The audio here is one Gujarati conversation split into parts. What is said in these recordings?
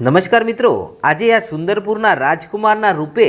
નમસ્કાર મિત્રો, આજે આ સુંદરપુરના રાજકુમારના રૂપે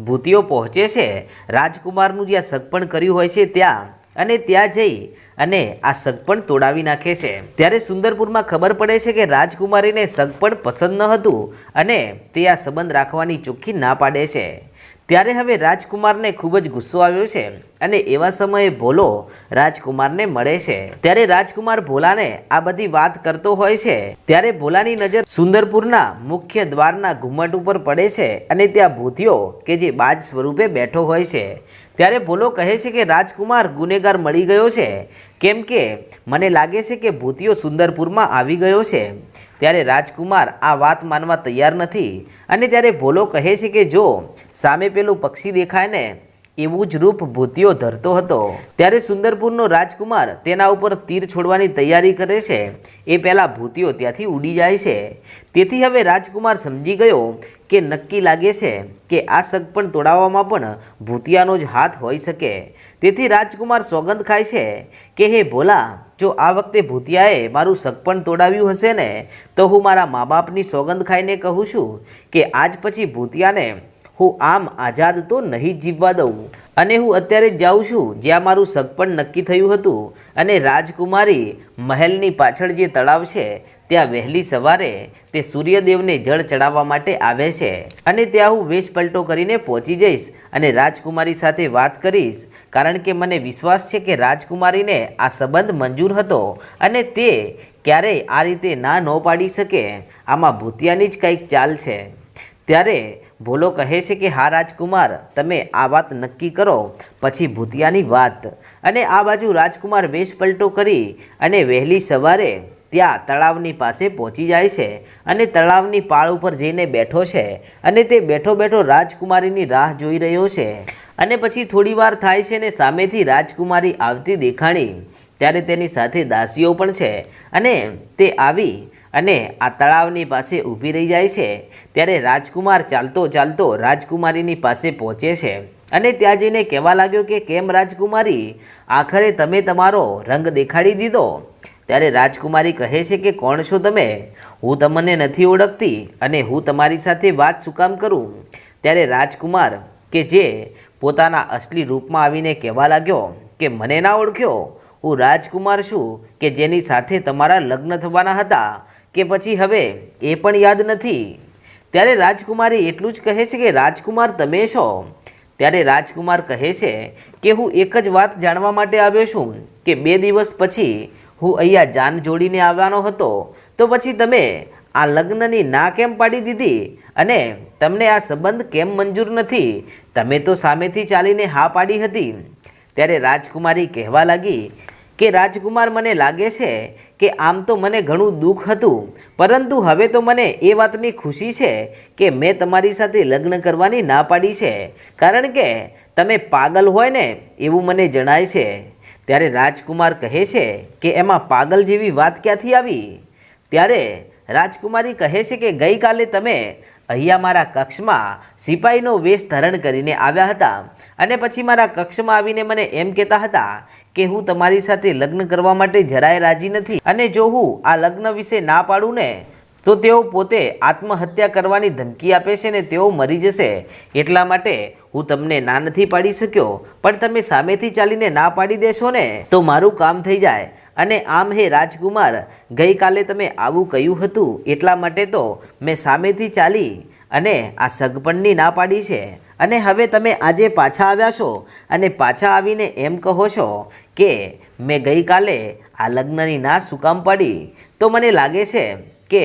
ભૂતિઓ પહોંચે છે. રાજકુમારનું જ્યાં સગપણ કર્યું હોય છે ત્યાં, અને ત્યાં જઈ અને આ સગપણ તોડાવી નાખે છે. ત્યારે સુંદરપુરમાં ખબર પડે છે કે રાજકુમારીને સગપણ પસંદ ન હતું અને તે આ સંબંધ રાખવાની ચોખ્ખી ના પાડે છે. ત્યારે હવે રાજકુમારને ખૂબ જ ગુસ્સો આવ્યો છે અને એવા સમયે ભોલો રાજકુમારને મળે છે. ત્યારે રાજકુમાર ભોલાને આ બધી વાત કરતો હોય છે. ત્યારે ભોલાની નજર સુંદરપુરના મુખ્ય દ્વારના ઘુમ્મટ ઉપર પડે છે અને ત્યાં ભૂતિયો કે જે બાજ સ્વરૂપે બેઠો હોય છે. ત્યારે ભોલો કહે છે કે, રાજકુમાર ગુનેગાર મળી ગયો છે. કેમ કે મને લાગે છે કે ભૂતિયો સુંદરપુરમાં આવી ગયો છે. ત્યારે રાજકુમાર આ વાત માનવા તૈયાર નથી અને ત્યારે ભોલો કહે છે કે જો સામે પેલું પક્ષી દેખાય ને, એવું જ રૂપ ભૂતિયો ધરતો હતો. ત્યારે સુંદરપુરનો રાજકુમાર તેના ઉપર તીર છોડવાની તૈયારી કરે છે. એ પહેલાં ભૂતિયો ત્યાંથી ઉડી જાય છે. તેથી હવે રાજકુમાર સમજી ગયો કે નક્કી લાગે છે કે આ સગપણ તોડાવવામાં પણ ભૂતિયાનો જ હાથ હોઈ શકે. તેથી રાજકુમાર સોગંદ ખાય છે કે, હે ભોલા જો આ વખતે ભૂતિયાએ મારું સગપણ તોડાવ્યું હશે ને, તો હું મારા મા બાપની સોગંદ ખાઈને કહું છું કે આજ પછી ભૂતિયાને હું આમ આઝાદ તો નહીં જીવવા દઉં. અને હું અત્યારે જ જાઉં છું, જ્યાં મારું સગપણ નક્કી થયું હતું અને રાજકુમારી મહેલની પાછળ જે તળાવ છે ત્યાં વહેલી સવારે તે સૂર્યદેવને જળ ચડાવવા માટે આવે છે અને ત્યાં હું વેશ પલટો કરીને પહોંચી જઈશ અને રાજકુમારી સાથે વાત કરીશ. કારણ કે મને વિશ્વાસ છે કે રાજકુમારીને આ સંબંધ મંજૂર હતો અને તે ક્યારેય આ રીતે ના ન પાડી શકે. આમાં ભૂતિયાની જ કંઈક ચાલ છે. ત્યારે ભોલો કહે છે કે, હા, રાજકુમાર, તમે આ વાત નક્કી કરો. પછી ભૂતિયાની વાત. અને આ બાજુ રાજકુમાર વેશ પલટો કરી અને વહેલી સવારે ત્યાં તળાવની પાસે પહોંચી જાય છે અને તળાવની પાળ ઉપર જઈને બેઠો છે અને તે બેઠો બેઠો રાજકુમારીની રાહ જોઈ રહ્યો છે. અને પછી થોડી વાર થાય છે ને સામેથી રાજકુમારી આવતી દેખાણી. ત્યારે તેની સાથે દાસીઓ પણ છે અને તે આવી અને આ તળાવની પાસે ઊભી રહી જાય છે. ત્યારે રાજકુમાર ચાલતો ચાલતો રાજકુમારીની પાસે પહોંચે છે અને ત્યાં જઈને કહેવા લાગ્યો કે, કેમ રાજકુમારી? આખરે તમે તમારો રંગ દેખાડી દીધો. ત્યારે રાજકુમારી કહે છે કે, કોણ છો તમે? હું તમને નથી ઓળખતી અને હું તમારી સાથે વાત શું કામ કરું? ત્યારે રાજકુમાર કે જે પોતાના અસલી રૂપમાં આવીને કહેવા લાગ્યો કે, મને ના ઓળખ્યો? હું રાજકુમાર છું કે જેની સાથે તમારા લગ્ન થવાના હતા કે પછી હવે? એ પણ યાદ નથી. ત્યારે રાજકુમારી એટલું જ કહે છે કે, રાજકુમાર, તમે છો? ત્યારે રાજકુમાર કહે છે કે, હું એક જ વાત જાણવા માટે આવ્યો છું કે બે દિવસ પછી હું અહીંયા જાન જોડીને આવવાનો હતો, તો પછી તમે આ લગ્નની ના કેમ પાડી દીધી? અને તમને આ સંબંધ કેમ મંજૂર નથી? તમે તો સામેથી ચાલીને હા પાડી હતી. ત્યારે રાજકુમારી કહેવા લાગી કે, રાજકુમાર મને લાગે છે કે આમ તો મને ઘણું દુઃખ હતું, પરંતુ હવે તો મને એ વાતની ખુશી છે કે મેં તમારી સાથે લગ્ન કરવાની ના પાડી છે. કારણ કે તમે પાગલ હોય ને, એવું મને જણાય છે. ત્યારે રાજકુમાર કહે છે કે એમાં પાગલ જેવી વાત ક્યાંથી આવી? ત્યારે રાજકુમારી કહે છે કે ગઈકાલે તમે અહીંયા મારા કક્ષમાં સિપાહીનો વેશ ધારણ કરીને આવ્યા હતા અને પછી મારા કક્ષમાં આવીને મને એમ કહેતા હતા કે હું તમારી સાથે લગ્ન કરવા માટે જરાય રાજી નથી અને જો હું આ લગ્ન વિશે ના પાડું ને, તો તેઓ પોતે આત્મહત્યા કરવાની ધમકી આપે છે ને તેઓ મરી જશે એટલા માટે હું તમને ના નથી પાડી શક્યો, પણ તમે સામેથી ચાલીને ના પાડી દેશો ને, તો મારું કામ થઈ જાય. અને આમ હે રાજકુમાર, ગઈકાલે તમે આવું કહ્યું હતું, એટલા માટે તો મેં સામેથી ચાલી અને આ સગપણની ના પાડી છે. અને હવે તમે આજે પાછા આવ્યા છો, અને પાછા આવીને એમ કહો છો કે, મેં ગઈકાલે આ લગ્નની ના શું કામ પાડી? તો મને લાગે છે કે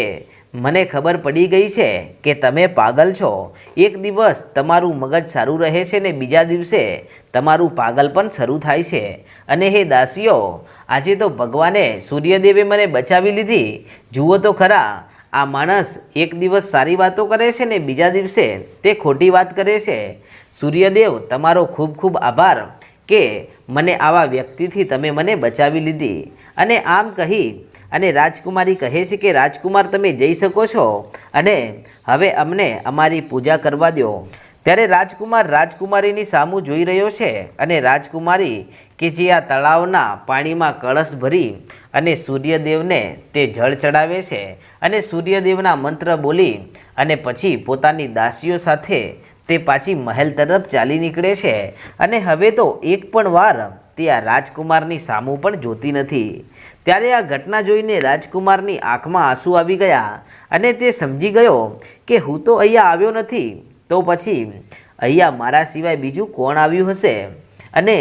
મને ખબર પડી ગઈ છે કે તમે પાગલ છો. એક દિવસ તમારું મગજ સારું રહે છે ને બીજા દિવસે તમારું પાગલ પણ શરૂ થાય છે. અને હે દાસીઓ, આજે તો ભગવાને સૂર્યદેવે મને બચાવી લીધી. જુઓ તો ખરા, આ માણસ એક દિવસ સારી વાતો કરે છે ને બીજા દિવસે તે ખોટી વાત કરે છે. સૂર્યદેવ, તમારો ખૂબ ખૂબ આભાર કે મને આવા વ્યક્તિથી તમે મને બચાવી લીધી. અને આમ કહી અને રાજકુમારી કહે છે કે, રાજકુમાર, તમે જઈ શકો છો અને હવે અમને અમારી પૂજા કરવા દો. ત્યારે રાજકુમાર રાજકુમારીની સામું જોઈ રહ્યો છે અને રાજકુમારી કે જે આ તળાવના પાણીમાં કળશ ભરી અને સૂર્યદેવને તે જળ ચડાવે છે અને સૂર્યદેવના મંત્ર બોલી અને પછી પોતાની દાસીઓ સાથે તે પાછી મહેલ તરફ ચાલી નીકળે છે. અને હવે તો એક પણ વાર તે આ રાજકુમારની સામું પણ જોતી નથી. ત્યારે આ ઘટના જોઈને રાજકુમારની આંખમાં આંસુ આવી ગયા અને તે સમજી ગયો કે હું તો અહીંયા આવ્યો નથી, તો પછી અહીંયા મારા સિવાય બીજું કોણ આવ્યું હશે? અને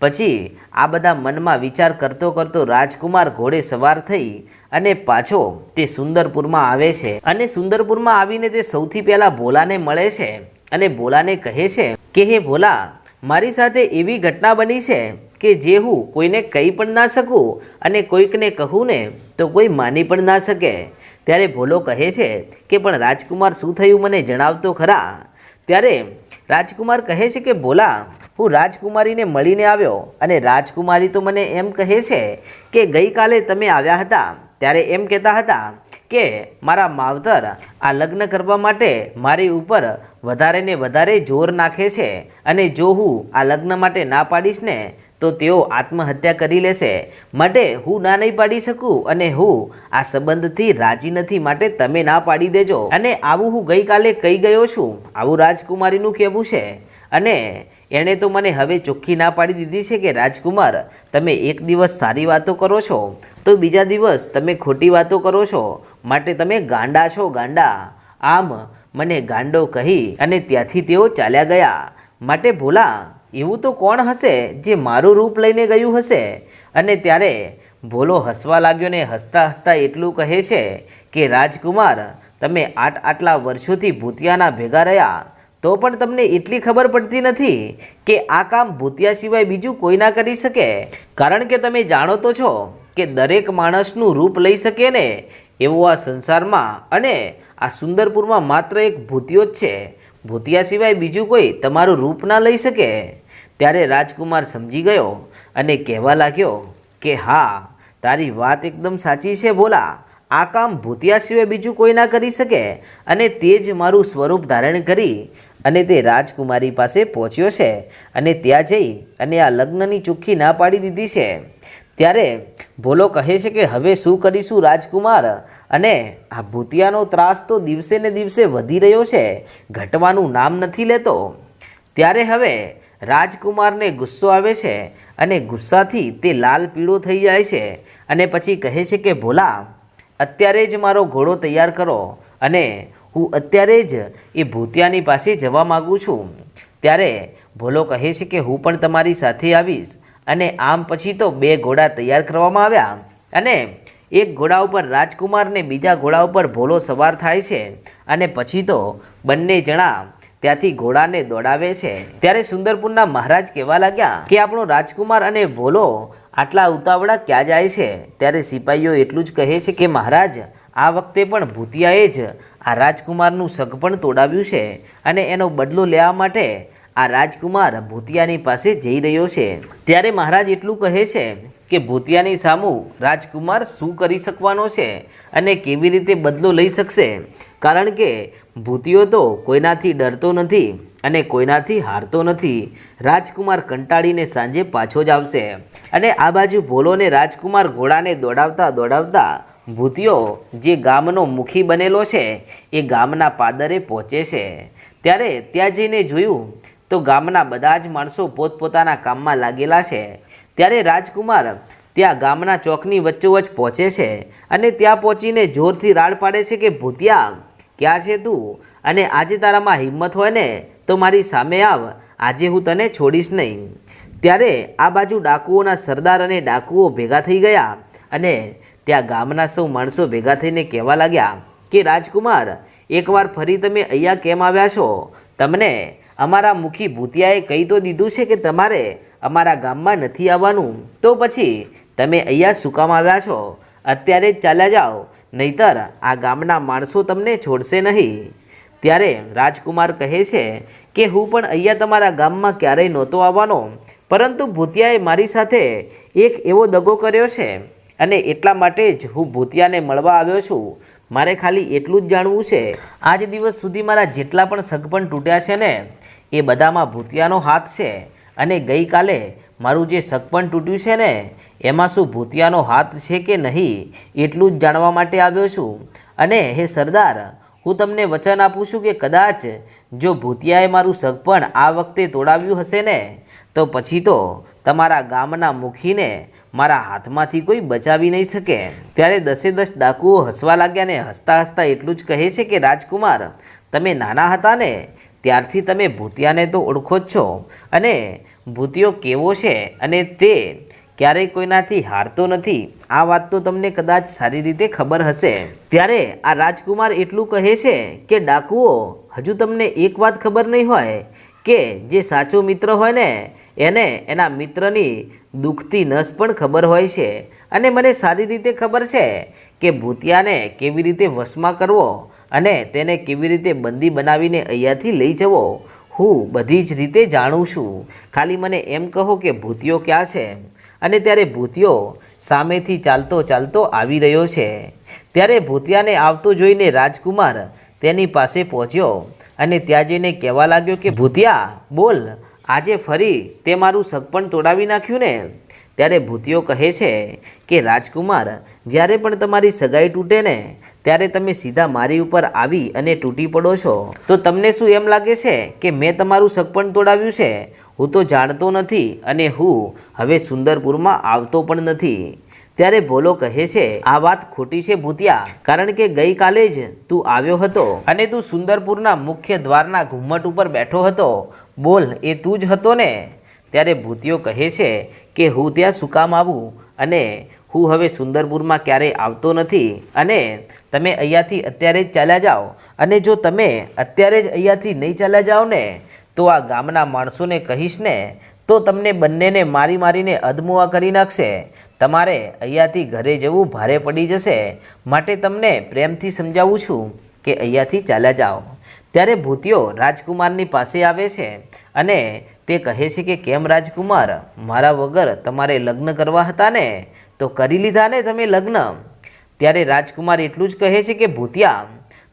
પછી આ બધા મનમાં વિચાર કરતો કરતો રાજકુમાર ઘોડે સવાર થઈ અને પાછો તે સુંદરપુરમાં આવે છે. અને સુંદરપુરમાં આવીને તે સૌથી પહેલાં ભોલાને મળે છે અને ભોલાને કહે છે કે, હે ભોલા, મારી સાથે એવી ઘટના બની છે કે જે હું કોઈને કહી પણ ના શકું અને કોઈકને કહું ને તો કોઈ માની પણ ના શકે. ત્યારે ભોલો કહે છે કે, પણ રાજકુમાર શું થયું મને જણાવતો ખરા? ત્યારે રાજકુમાર કહે છે કે, ભોલા, હું રાજકુમારીને મળીને આવ્યો અને રાજકુમારી તો મને એમ કહે છે કે, ગઈકાલે તમે આવ્યા હતા ત્યારે એમ કહેતા હતા કે, મારા માવતર આ લગ્ન કરવા માટે મારી ઉપર વધારે ને વધારે જોર નાખે છે અને જો હું આ લગ્ન માટે ના પાડીશ ને તો તેઓ આત્મહત્યા કરી લેશે. માટે હું ના નહીં પાડી શકું અને હું આ સંબંધથી રાજી નથી માટે તમે ના પાડી દેજો. અને આવું હું ગઈકાલે કહી ગયો છું. આવું રાજકુમારીનું કહેવું છે. અને એણે તો મને હવે ચોખ્ખી ના પાડી દીધી છે કે રાજકુમાર, તમે એક દિવસ સારી વાતો કરો છો, તો બીજા દિવસ તમે ખોટી વાતો કરો છો. માટે તમે ગાંડા છો, ગાંડા. આમ મને ગાંડો કહી અને ત્યાંથી તેઓ ચાલ્યા ગયા. માટે ભોલા એવું તો કોણ હશે જે મારું રૂપ લઈને ગયું હશે? અને ત્યારે ભોલો હસવા લાગ્યો ને હસતા હસતા એટલું કહે છે કે, રાજકુમાર, તમે આટ આટલા વર્ષોથી ભૂતિયાના ભેગા રહ્યા, તો પણ તમને એટલી ખબર પડતી નથી કે આ કામ ભૂતિયા સિવાય બીજું કોઈ ના કરી શકે? કારણ કે તમે જાણો તો છો કે દરેક માણસનું રૂપ લઈ શકે ને એવો આ સંસારમાં અને આ સુંદરપુરમાં માત્ર એક ભૂતિયો જ છે. ભૂતિયા સિવાય બીજું કોઈ તમારું રૂપ ના લઈ શકે? ત્યારે રાજકુમાર સમજી ગયો અને કહેવા લાગ્યો કે હા, તારી વાત એકદમ સાચી છે બોલા આ કામ ભૂતિયા સિવાય બીજું કોઈ ના કરી શકે? અને તે જ મારું સ્વરૂપ ધારણ કરી અને તે રાજકુમારી પાસે પહોંચ્યો છે અને ત્યાં જઈ અને આ લગ્નની ચોખ્ખી ના પાડી દીધી છે. ત્યારે ભોલો કહે છે કે હવે શું કરીશું રાજકુમાર? અને આ ભૂતિયાનો ત્રાસ તો દિવસે ને દિવસે વધી રહ્યો છે, ઘટવાનું નામ નથી લેતો. ત્યારે હવે રાજકુમારને ગુસ્સો આવે છે અને ગુસ્સાથી તે લાલ પીળો થઈ જાય છે અને પછી કહે છે કે, ભોલા, અત્યારે જ મારો ઘોડો તૈયાર કરો અને હું અત્યારે જ એ ભૂતિયાની પાસે જવા માગું છું. ત્યારે ભોલો કહે છે કે, હું પણ તમારી સાથે આવીશ અને આમ પછી તો બે ઘોડા તૈયાર કરવામાં આવ્યા. અને એક ઘોડા ઉપર રાજકુમાર ને બીજા ઘોડા ઉપર ભોલો સવાર થાય છે. અને પછી તો બંને જણા ત્યાંથી ઘોડાને દોડાવે છે. ત્યારે સુંદરપુરના મહારાજ કહેવા લાગ્યા કે આપણો રાજકુમાર અને ભોલો આટલા ઉતાવળા ક્યાં જાય છે? ત્યારે સિપાહીઓ એટલું જ કહે છે કે મહારાજ, આ વખતે પણ ભૂતિયાએ જ આ રાજકુમારનું સગપણ તોડાવ્યું છે અને એનો બદલો લેવા માટે આ રાજકુમાર ભૂતિયાની પાસે જઈ રહ્યો છે. ત્યારે મહારાજ એટલું કહે છે કે ભૂતિયાની સામું રાજકુમાર શું કરી શકવાનો છે અને કેવી રીતે બદલો લઈ શકશે? કારણ કે ભૂતિયો તો કોઈનાથી ડરતો નથી અને કોઈનાથી હારતો નથી. રાજકુમાર કંટાળીને સાંજે પાછો જ આવશે. અને આ બાજુ ભોલોને રાજકુમાર ઘોડાને દોડાવતા દોડાવતા ભૂતિયો જે ગામનો મુખી બનેલો છે, એ ગામના પાદરે પહોંચે છે. ત્યારે ત્યાં જઈને જોયું તો ગામના બધા જ માણસો પોતપોતાના કામમાં લાગેલા છે. ત્યારે રાજકુમાર ત્યાં ગામના ચોકની વચ્ચોવચ્ચ પહોંચે છે અને ત્યાં પહોંચીને જોરથી રાડ પાડે છે કે, ભૂતિયા, ક્યાં છે તું? અને આજે તારામાં હિંમત હોય ને, તો મારી સામે આવ. આજે હું તને છોડીશ નહીં. ત્યારે આ બાજુ ડાકુઓના સરદાર અને ડાકુઓ ભેગા થઈ ગયા અને ત્યાં ગામના સૌ માણસો ભેગા થઈને કહેવા લાગ્યા કે, રાજકુમાર, એકવાર ફરી તમે અહીંયા કેમ આવ્યા છો? તમને અમારા મુખી ભૂતિયાએ કહી તો દીધું છે કે તમારે અમારા ગામમાં નથી આવવાનું. તો પછી તમે અહીંયા શું કામ આવ્યા છો? અત્યારે જ ચાલ્યા જાઓ, નહીતર આ ગામના માણસો તમને છોડશે નહીં. ત્યારે રાજકુમાર કહે છે કે હું પણ અહીંયા તમારા ગામમાં ક્યારેય નહોતો આવવાનો, પરંતુ ભૂતિયાએ મારી સાથે એક એવો દગો કર્યો છે. અને એટલા માટે જ હું ભૂતિયાને મળવા આવ્યો છું. મારે ખાલી એટલું જ જાણવું છે, આજ દિવસ સુધી મારા જેટલા પણ સગપણ તૂટ્યા છે ને, એ બધામાં ભૂતિયાનો હાથ છે. અને ગઈકાલે મારું જે સગપણ તૂટ્યું છે ને, એમાં શું ભૂતિયાનો હાથ છે કે નહીં, એટલું જ જાણવા માટે આવ્યો છું. અને હે સરદાર, હું તમને વચન આપું છું કે કદાચ જો ભૂતિયાએ મારું સગપણ આ વખતે તોડાવ્યું હશે ને, તો પછી તો તમારા ગામના મુખીને મારા હાથમાંથી કોઈ બચાવી નહીં શકે. ત્યારે દસે દસ ડાકુઓ હસવા લાગ્યા ને હસતા હસતા એટલું જ કહે છે કે, રાજકુમાર, તમે નાના હતા ને, ત્યારથી તમે ભૂતિયાને તો ઓળખો જ છો. અને ભૂતિયો કેવો છે અને તે ક્યારેય કોઈનાથી હારતો નથી. આ વાત તો તમને કદાચ સારી રીતે ખબર હશે. ત્યારે આ રાજકુમાર એટલું કહે છે કે, ડાકુઓ, હજુ તમને એક વાત ખબર નહીં હોય કે, જે સાચો મિત્ર હોય ને, એને એના મિત્રની દુખતી નસ પણ ખબર હોય છે. અને મને સારી રીતે ખબર છે કે ભૂતિયાને કેવી રીતે વશમાં કરવો અને તેને કેવી રીતે બંદી બનાવીને અહીંયાથી લઈ જવો. હું બધી જ રીતે જાણું છું. ખાલી મને એમ કહો કે ભૂતિયો ક્યાં છે? અને ત્યારે ભૂતિયો સામેથી ચાલતો ચાલતો આવી રહ્યો છે. ત્યારે ભૂતિયાને આવતો જોઈને રાજકુમાર તેની પાસે પહોંચ્યો અને ત્યાં જઈને કહેવા લાગ્યો કે, ભૂતિયા, બોલ આજે ફરી તે મારું સગપણ તોડાવી નાખ્યું ને? ત્યારે ભૂતિયો કહે છે કે, રાજકુમાર, જ્યારે પણ તમારી સગાઈ તૂટે ને, ત્યારે તમે સીધા મારી ઉપર આવી અને તૂટી પડો છો. તો તમને શું એમ લાગે છે કે મેં તમારું સગપણ તોડાવ્યું છે? હું તો જાણતો નથી અને હું હવે સુંદરપુરમાં આવતો પણ નથી. ત્યારે ભોલો કહે છે, આ વાત ખોટી છે ભૂતિયા, કારણ કે ગઈકાલે જ તું આવ્યો હતો અને તું સુંદરપુરના મુખ્ય દ્વારના ઘુમ્મટ ઉપર બેઠો હતો. બોલ, એ તું જ હતો ને? ત્યારે ભૂતિયો કહે છે કે, હું ત્યાં શું કામ આવું? અને હું હવે સુંદરપુરમાં ક્યારેય આવતો નથી. અને તમે અહીંયાથી અત્યારે જ ચાલ્યા જાઓ. અને જો તમે અત્યારે જ અહીંયાથી નહીં ચાલ્યા જાઓ ને, તો આ ગામના માણસોને કહીશ ને તો તમને બંનેને મારી મારીને અધમુઆ કરી નાખશે. તમારે અહીંયાથી ઘરે જવું ભારે પડી જશે. માટે તમને પ્રેમથી સમજાવું છું કે અહીંયાથી ચાલ્યા જાઓ. ત્યારે ભૂતિયો રાજકુમારની પાસે આવે છે અને તે કહે છે કે, કેમ રાજકુમાર? મારા વગર તમારે લગ્ન કરવા હતા ને? તો કરી લીધા ને તમે લગ્ન? ત્યારે રાજકુમાર એટલું જ કહે છે કે, ભૂતિયા,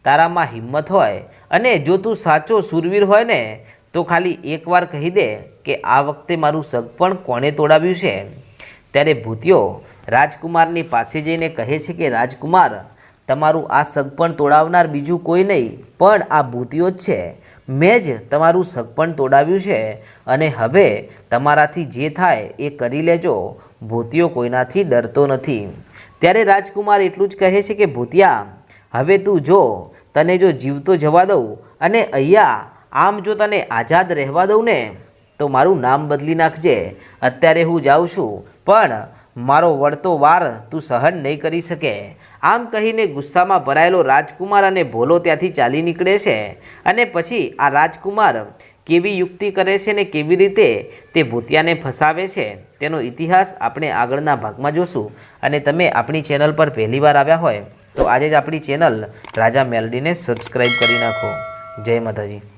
તારામાં હિંમત હોય અને જો તું સાચો સુરવીર હોય ને તો ખાલી એકવાર કહી દે કે આ વખતે મારું સગપણ કોણે તોડાવ્યું છે? ત્યારે ભૂતિયો રાજકુમારની પાસે જઈને કહે છે કે, રાજકુમાર, તમારું આ સગપણ તોડાવનાર બીજું કોઈ નહીં, પણ આ ભૂતિયો જ છે. મેં જ તમારું સગપણ તોડાવ્યું છે અને હવે તમારાથી જે થાય એ કરી લેજો ભૂતિયો કોઈનાથી ડરતો નથી. ત્યારે રાજકુમાર એટલું જ કહે છે કે, ભૂતિયા, હવે તું જો, તને જો જીવતો જવા દઉં અને અહીંયા આમ જો તને આઝાદ રહેવા દઉં ને, તો મારું નામ બદલી નાખજે. અત્યારે હું જાઉં છું, પણ મારો વળતો વાર તું સહન નહીં કરી શકે. આમ કહીને ગુસ્સામાં ભરાયેલો રાજકુમાર અને ભોલો ત્યાંથી ચાલી નીકળે છે. અને પછી આ રાજકુમાર કેવી યુક્તિ કરે છે ને કેવી રીતે તે ભૂતિયાને ફસાવે છે, તેનો ઇતિહાસ આપણે આગળના ભાગમાં જોશું. અને તમે આપણી ચેનલ પર પહેલીવાર આવ્યા હોય, તો આજે જ આપણી ચેનલ રાજા મેલડીને સબસ્ક્રાઈબ કરી નાખો. જય માતાજી.